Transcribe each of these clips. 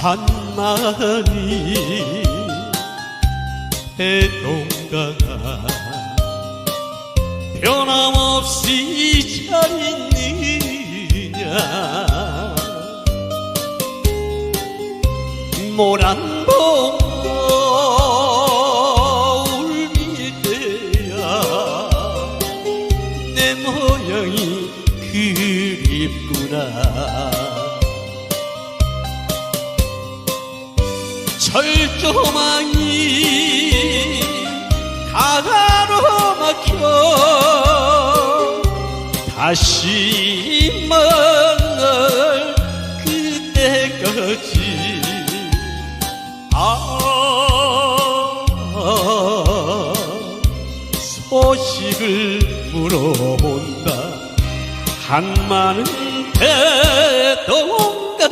한마리 해동가가 변함없이 잘 있느냐. 모란봉 울밀 때야 내 모양이 그립구나 철조망이 가가로 막혀 다시 만날 그때까지. 아 소식을 물어본다. 한마는 대동강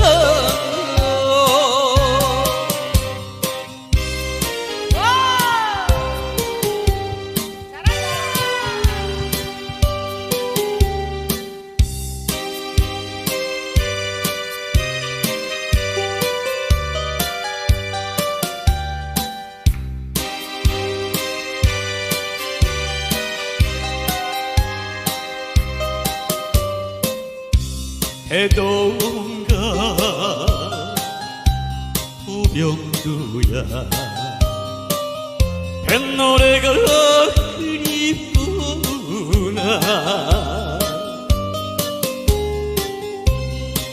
해동가 부병두야. 뱃노래가 그립구나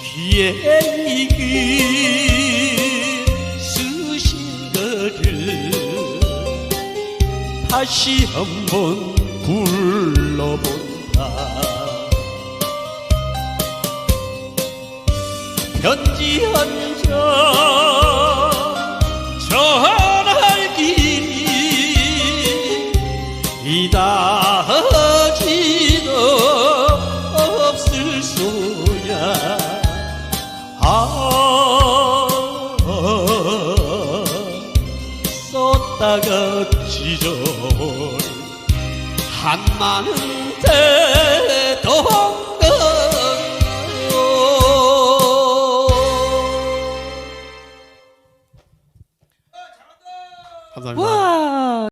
귀에 익은 수신가를 다시 한번 불러본다 편지 한장 전할 길이 이다지도 없을 소야. 아 썼다가 지져 한마는 대동 Have a lovely night.